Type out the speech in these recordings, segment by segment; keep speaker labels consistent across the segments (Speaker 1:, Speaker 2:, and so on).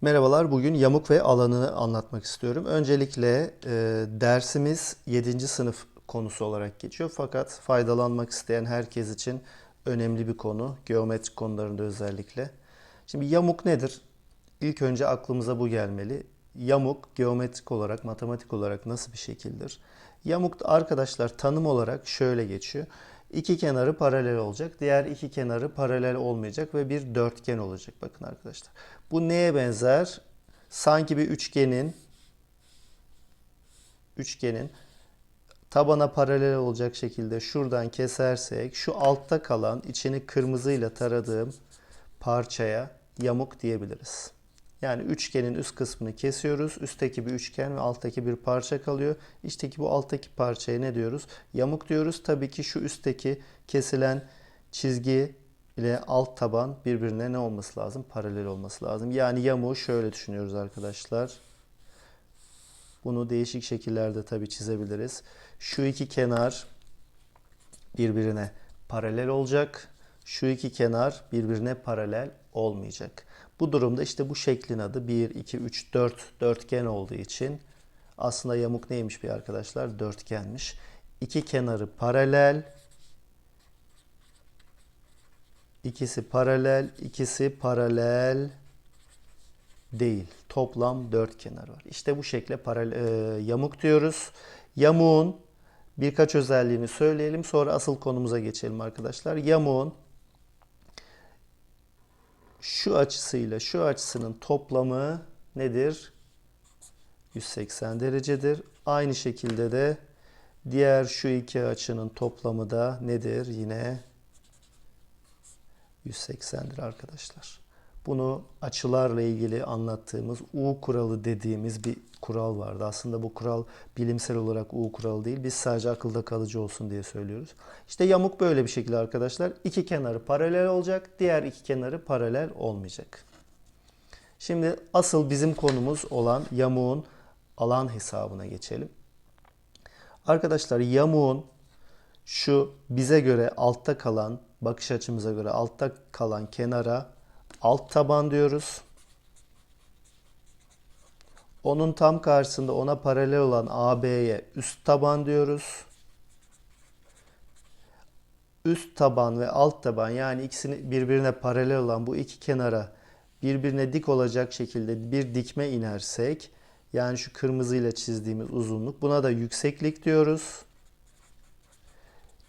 Speaker 1: Merhabalar, bugün yamuk ve alanını anlatmak istiyorum. Öncelikle e, dersimiz 7. sınıf konusu olarak geçiyor. Fakat faydalanmak isteyen herkes için önemli bir konu. Geometrik konularında özellikle. Şimdi yamuk nedir? İlk önce aklımıza bu gelmeli. Yamuk geometrik olarak, matematik olarak nasıl bir şekildir? Yamuk arkadaşlar tanım olarak şöyle geçiyor. İki kenarı paralel olacak. Diğer iki kenarı paralel olmayacak ve bir dörtgen olacak. Bakın arkadaşlar. Bu neye benzer? Sanki bir üçgenin üçgenin tabana paralel olacak şekilde şuradan kesersek şu altta kalan içini kırmızıyla taradığım parçaya yamuk diyebiliriz. Yani üçgenin üst kısmını kesiyoruz. Üstteki bir üçgen ve alttaki bir parça kalıyor. İçteki bu alttaki parçaya ne diyoruz? Yamuk diyoruz. Tabii ki şu üstteki kesilen çizgi ile alt taban birbirine ne olması lazım? Paralel olması lazım. Yani yamuğu şöyle düşünüyoruz arkadaşlar. Bunu değişik şekillerde tabii çizebiliriz. Şu iki kenar birbirine paralel olacak. Şu iki kenar birbirine paralel olmayacak. Bu durumda işte bu şeklin adı 1, 2, 3, 4 dörtgen olduğu için aslında yamuk neymiş bir arkadaşlar? Dörtgenmiş. İki kenarı paralel. İkisi paralel, ikisi paralel değil. Toplam dört kenar var. İşte bu şekle paralel, e, yamuk diyoruz. Yamuğun birkaç özelliğini söyleyelim. Sonra asıl konumuza geçelim arkadaşlar. Yamuğun şu açısıyla şu açısının toplamı nedir? 180 derecedir. Aynı şekilde de diğer şu iki açının toplamı da nedir? Yine 180'dir arkadaşlar. Bunu açılarla ilgili anlattığımız U kuralı dediğimiz bir kural vardı. Aslında bu kural bilimsel olarak U kuralı değil. Biz sadece akılda kalıcı olsun diye söylüyoruz. İşte yamuk böyle bir şekilde arkadaşlar. İki kenarı paralel olacak. Diğer iki kenarı paralel olmayacak. Şimdi asıl bizim konumuz olan yamuğun alan hesabına geçelim. Arkadaşlar yamuğun şu bize göre altta kalan, bakış açımıza göre altta kalan kenara alt taban diyoruz. Onun tam karşısında ona paralel olan AB'ye üst taban diyoruz. Üst taban ve alt taban yani ikisini birbirine paralel olan bu iki kenara birbirine dik olacak şekilde bir dikme inersek yani şu kırmızıyla çizdiğimiz uzunluk buna da yükseklik diyoruz.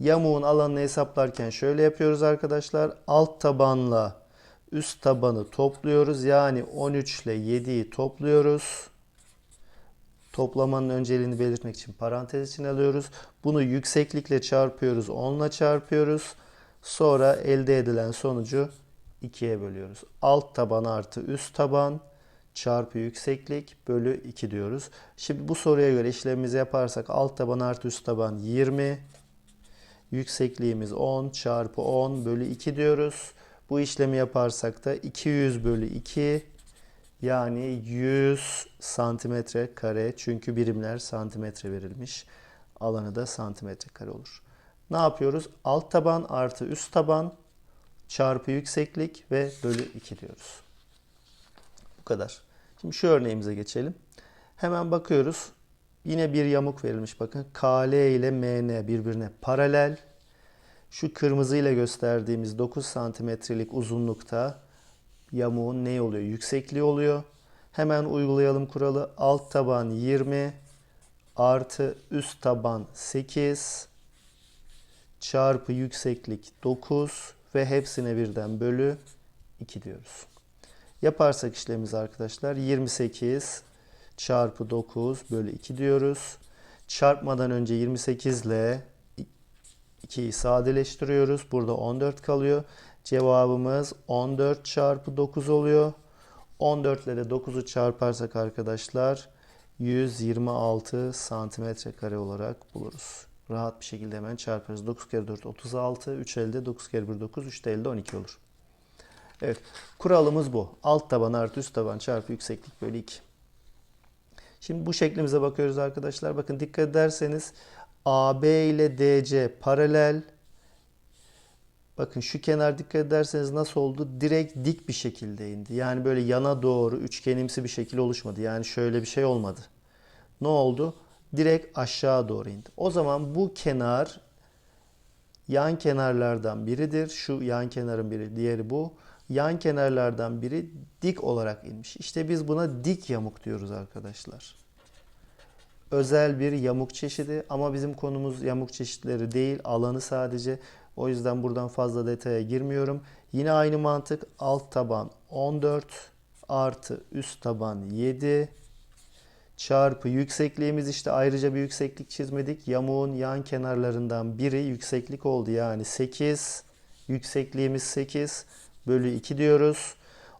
Speaker 1: Yamuğun alanını hesaplarken şöyle yapıyoruz arkadaşlar. Alt tabanla üst tabanı topluyoruz. Yani 13 ile 7'yi topluyoruz. Toplamanın önceliğini belirtmek için parantez için alıyoruz. Bunu yükseklikle çarpıyoruz. 10 ile çarpıyoruz. Sonra elde edilen sonucu 2'ye bölüyoruz. Alt taban artı üst taban çarpı yükseklik bölü 2 diyoruz. Şimdi bu soruya göre işlemimizi yaparsak alt taban artı üst taban 20. Yüksekliğimiz 10 çarpı 10 bölü 2 diyoruz. Bu işlemi yaparsak da 200 bölü 2 yani 100 santimetre kare çünkü birimler santimetre verilmiş. Alanı da santimetre kare olur. Ne yapıyoruz? Alt taban artı üst taban çarpı yükseklik ve bölü 2 diyoruz. Bu kadar. Şimdi şu örneğimize geçelim. Hemen bakıyoruz. Yine bir yamuk verilmiş bakın. KL ile MN birbirine paralel. Şu kırmızı ile gösterdiğimiz 9 santimetrelik uzunlukta yamuğun ne oluyor? Yüksekliği oluyor. Hemen uygulayalım kuralı. Alt taban 20 artı üst taban 8 çarpı yükseklik 9 ve hepsine birden bölü 2 diyoruz. Yaparsak işlemimizi arkadaşlar 28 çarpı 9 bölü 2 diyoruz. Çarpmadan önce 28 ile 2'yi sadeleştiriyoruz. Burada 14 kalıyor. Cevabımız 14 çarpı 9 oluyor. 14 ile de 9'u çarparsak arkadaşlar 126 santimetre kare olarak buluruz. Rahat bir şekilde hemen çarparız. 9 kere 4 36. 3 elde 9 kere 1 9. 3 de elde 12 olur. Evet. Kuralımız bu. Alt taban artı üst taban çarpı yükseklik bölü 2. Şimdi bu şeklimize bakıyoruz arkadaşlar. Bakın dikkat ederseniz AB ile DC paralel. Bakın şu kenar dikkat ederseniz nasıl oldu? Direkt dik bir şekilde indi. Yani böyle yana doğru üçgenimsi bir şekil oluşmadı. Yani şöyle bir şey olmadı. Ne oldu? Direkt aşağı doğru indi. O zaman bu kenar yan kenarlardan biridir. Şu yan kenarın biri, diğeri bu. Yan kenarlardan biri dik olarak inmiş. İşte biz buna dik yamuk diyoruz arkadaşlar. Özel bir yamuk çeşidi ama bizim konumuz yamuk çeşitleri değil, alanı sadece. O yüzden buradan fazla detaya girmiyorum. Yine aynı mantık alt taban 14 artı üst taban 7 çarpı yüksekliğimiz işte ayrıca bir yükseklik çizmedik. Yamuğun yan kenarlarından biri yükseklik oldu. Yani 8 yüksekliğimiz 8 bölü 2 diyoruz.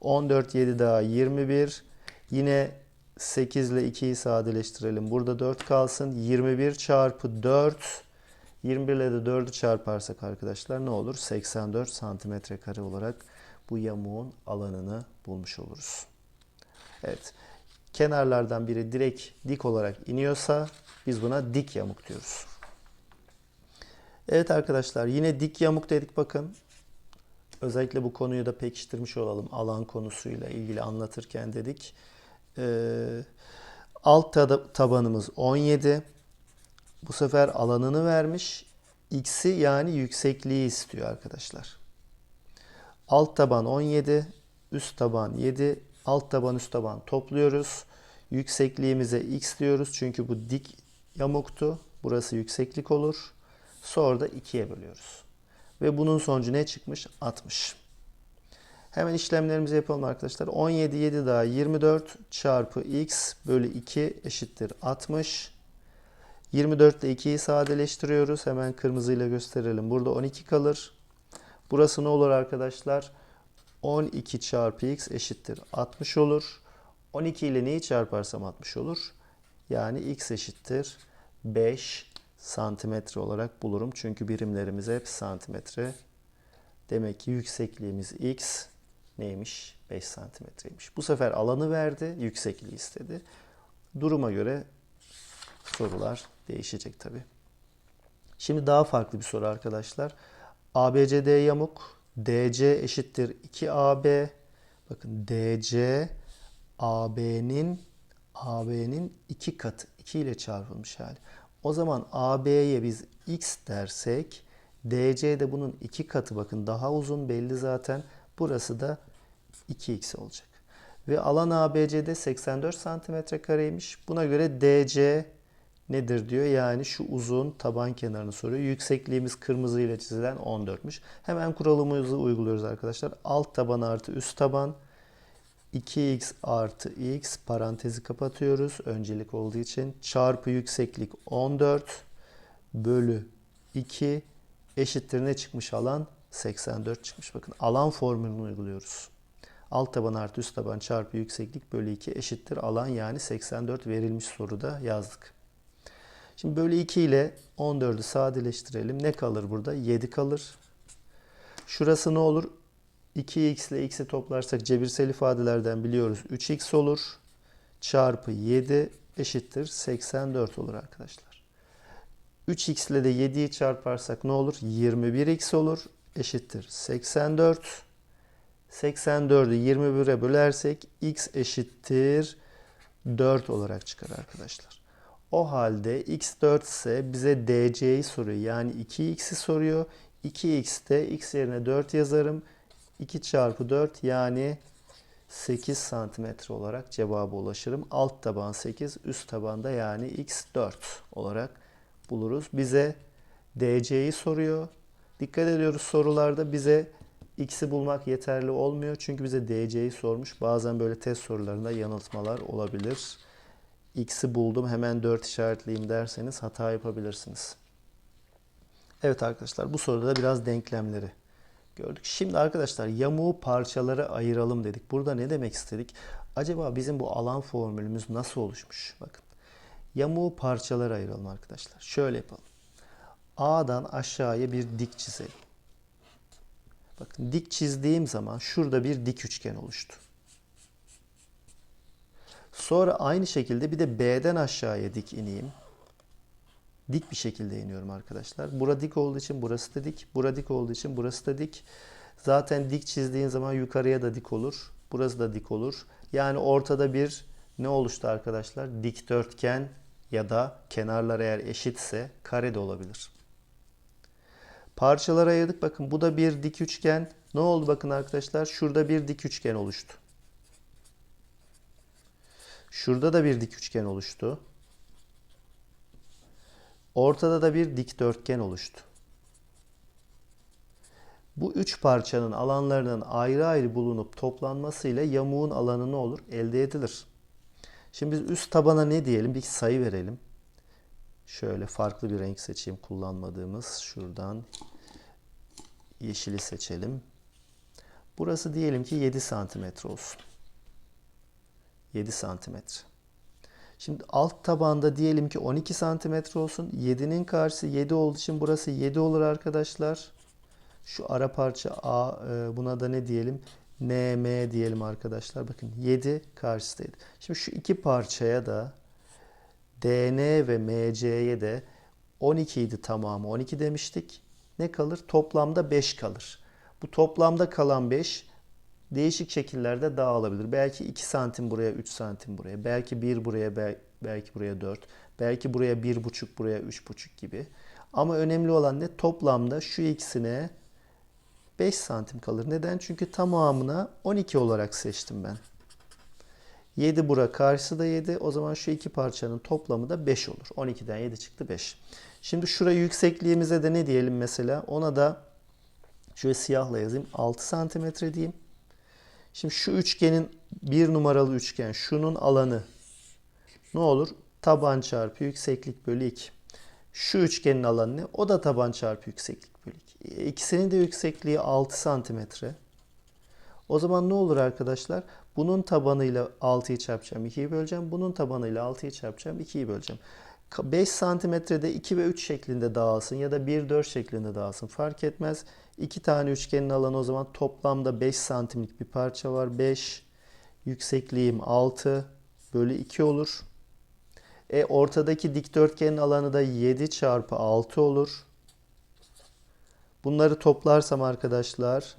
Speaker 1: 14 7 daha 21. Yine 8 ile 2'yi sadeleştirelim. Burada 4 kalsın. 21 çarpı 4 21 ile de 4'ü çarparsak arkadaşlar ne olur? 84 santimetre kare olarak bu yamuğun alanını bulmuş oluruz. Evet. Kenarlardan biri direkt dik olarak iniyorsa biz buna dik yamuk diyoruz. Evet arkadaşlar yine dik yamuk dedik bakın. Özellikle bu konuyu da pekiştirmiş olalım alan konusuyla ilgili anlatırken dedik. Ee, alt tab- tabanımız 17. Bu sefer alanını vermiş. X'i yani yüksekliği istiyor arkadaşlar. Alt taban 17, üst taban 7, alt taban üst taban topluyoruz. Yüksekliğimize x diyoruz çünkü bu dik yamuktu. Burası yükseklik olur. Sonra da 2'ye bölüyoruz. Ve bunun sonucu ne çıkmış? 60. Hemen işlemlerimizi yapalım arkadaşlar. 17 7 daha 24 çarpı x bölü 2 eşittir 60. 24 ile 2'yi sadeleştiriyoruz. Hemen kırmızıyla gösterelim. Burada 12 kalır. Burası ne olur arkadaşlar? 12 çarpı x eşittir 60 olur. 12 ile neyi çarparsam 60 olur. Yani x eşittir 5 santimetre olarak bulurum. Çünkü birimlerimiz hep santimetre. Demek ki yüksekliğimiz x neymiş? 5 santimetreymiş. Bu sefer alanı verdi, yüksekliği istedi. Duruma göre sorular değişecek tabi. Şimdi daha farklı bir soru arkadaşlar. ABCD yamuk. DC eşittir 2AB. Bakın DC AB'nin AB'nin 2 katı 2 ile çarpılmış hali. O zaman AB'ye biz x dersek DC de bunun 2 katı bakın daha uzun belli zaten. Burası da 2x olacak. Ve alan ABC'de 84 santimetre kareymiş. Buna göre DC nedir diyor. Yani şu uzun taban kenarını soruyor. Yüksekliğimiz kırmızı ile çizilen 14'müş. Hemen kuralımızı uyguluyoruz arkadaşlar. Alt taban artı üst taban 2x artı x parantezi kapatıyoruz. Öncelik olduğu için çarpı yükseklik 14 bölü 2 eşittir ne çıkmış alan? 84 çıkmış. Bakın alan formülünü uyguluyoruz. Alt taban artı üst taban çarpı yükseklik bölü 2 eşittir alan yani 84 verilmiş soruda yazdık. Şimdi bölü 2 ile 14'ü sadeleştirelim. Ne kalır burada? 7 kalır. Şurası ne olur? 2x ile x'i toplarsak cebirsel ifadelerden biliyoruz. 3x olur. Çarpı 7 eşittir 84 olur arkadaşlar. 3x ile de 7'yi çarparsak ne olur? 21x olur. Eşittir 84. 84'ü 21'e bölersek x eşittir 4 olarak çıkar arkadaşlar. O halde x 4 ise bize dc'yi soruyor. Yani 2x'i soruyor. 2x'te x yerine 4 yazarım. 2 çarpı 4 yani 8 santimetre olarak cevaba ulaşırım. Alt taban 8, üst tabanda yani x 4 olarak buluruz. Bize DC'yi soruyor. Dikkat ediyoruz sorularda bize x'i bulmak yeterli olmuyor. Çünkü bize DC'yi sormuş. Bazen böyle test sorularında yanıltmalar olabilir. X'i buldum hemen 4 işaretleyeyim derseniz hata yapabilirsiniz. Evet arkadaşlar bu soruda da biraz denklemleri gördük. Şimdi arkadaşlar yamuğu parçalara ayıralım dedik. Burada ne demek istedik? Acaba bizim bu alan formülümüz nasıl oluşmuş? Bakın. Yamuğu parçalara ayıralım arkadaşlar. Şöyle yapalım. A'dan aşağıya bir dik çizelim. Bakın dik çizdiğim zaman şurada bir dik üçgen oluştu. Sonra aynı şekilde bir de B'den aşağıya dik ineyim. dik bir şekilde iniyorum arkadaşlar. Bura dik olduğu için burası da dik. Bura dik olduğu için burası da dik. Zaten dik çizdiğin zaman yukarıya da dik olur. Burası da dik olur. Yani ortada bir ne oluştu arkadaşlar? Dikdörtgen ya da kenarlar eğer eşitse kare de olabilir. Parçalara ayırdık. Bakın bu da bir dik üçgen. Ne oldu bakın arkadaşlar? Şurada bir dik üçgen oluştu. Şurada da bir dik üçgen oluştu. Ortada da bir dikdörtgen oluştu. Bu üç parçanın alanlarının ayrı ayrı bulunup toplanmasıyla yamuğun alanı ne olur? Elde edilir. Şimdi biz üst tabana ne diyelim? Bir sayı verelim. Şöyle farklı bir renk seçeyim kullanmadığımız. Şuradan yeşili seçelim. Burası diyelim ki 7 santimetre olsun. 7 santimetre. Şimdi alt tabanda diyelim ki 12 santimetre olsun. 7'nin karşısı 7 olduğu için burası 7 olur arkadaşlar. Şu ara parça A e, buna da ne diyelim? NM diyelim arkadaşlar. Bakın 7 karşısıydı. Şimdi şu iki parçaya da DN ve MC'ye de 12 idi tamamı 12 demiştik. Ne kalır? Toplamda 5 kalır. Bu toplamda kalan 5 değişik şekillerde dağılabilir. Belki 2 santim buraya, 3 santim buraya. Belki 1 buraya, belki buraya 4. Belki buraya 1,5 buraya 3,5 gibi. Ama önemli olan ne? Toplamda şu ikisine 5 santim kalır. Neden? Çünkü tamamına 12 olarak seçtim ben. 7 bura karşısı da 7. O zaman şu iki parçanın toplamı da 5 olur. 12'den 7 çıktı 5. Şimdi şuraya yüksekliğimize de ne diyelim mesela? Ona da şöyle siyahla yazayım. 6 santimetre diyeyim. Şimdi şu üçgenin bir numaralı üçgen şunun alanı ne olur? Taban çarpı yükseklik bölü 2. Şu üçgenin alanı ne? O da taban çarpı yükseklik bölü 2. İkisinin de yüksekliği 6 santimetre. O zaman ne olur arkadaşlar? Bunun tabanıyla 6'yı çarpacağım 2'yi böleceğim. Bunun tabanıyla 6'yı çarpacağım 2'yi böleceğim. 5 santimetrede 2 ve 3 şeklinde dağılsın ya da 1 4 şeklinde dağılsın fark etmez. İki tane üçgenin alanı o zaman toplamda 5 santimlik bir parça var. 5 yüksekliğim 6 bölü 2 olur. E ortadaki dikdörtgenin alanı da 7 çarpı 6 olur. Bunları toplarsam arkadaşlar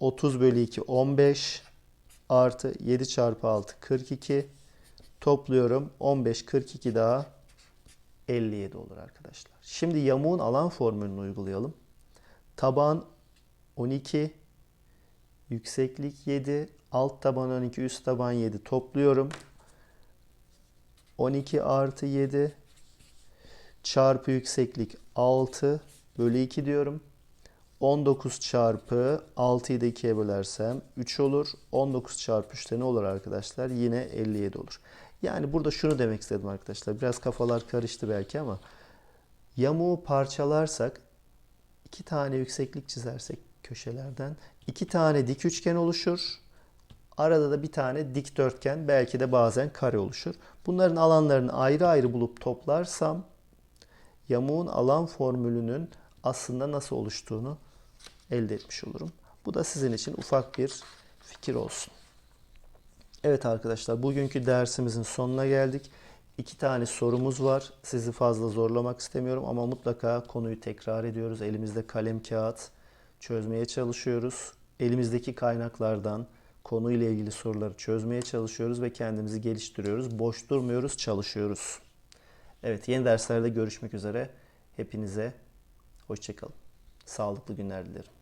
Speaker 1: 30 bölü 2 15 artı 7 çarpı 6 42 topluyorum 15 42 daha 57 olur arkadaşlar. Şimdi yamuğun alan formülünü uygulayalım. Taban 12, yükseklik 7, alt taban 12, üst taban 7 topluyorum. 12 artı 7 çarpı yükseklik 6 bölü 2 diyorum. 19 çarpı 6'yı da 2'ye bölersem 3 olur. 19 çarpı 3'te ne olur arkadaşlar? Yine 57 olur. Yani burada şunu demek istedim arkadaşlar. Biraz kafalar karıştı belki ama yamuğu parçalarsak iki tane yükseklik çizersek köşelerden iki tane dik üçgen oluşur. Arada da bir tane dikdörtgen belki de bazen kare oluşur. Bunların alanlarını ayrı ayrı bulup toplarsam yamuğun alan formülünün aslında nasıl oluştuğunu elde etmiş olurum. Bu da sizin için ufak bir fikir olsun. Evet arkadaşlar bugünkü dersimizin sonuna geldik. İki tane sorumuz var. Sizi fazla zorlamak istemiyorum ama mutlaka konuyu tekrar ediyoruz. Elimizde kalem kağıt çözmeye çalışıyoruz. Elimizdeki kaynaklardan konuyla ilgili soruları çözmeye çalışıyoruz ve kendimizi geliştiriyoruz. Boş durmuyoruz, çalışıyoruz. Evet yeni derslerde görüşmek üzere. Hepinize hoşçakalın. Sağlıklı günler dilerim.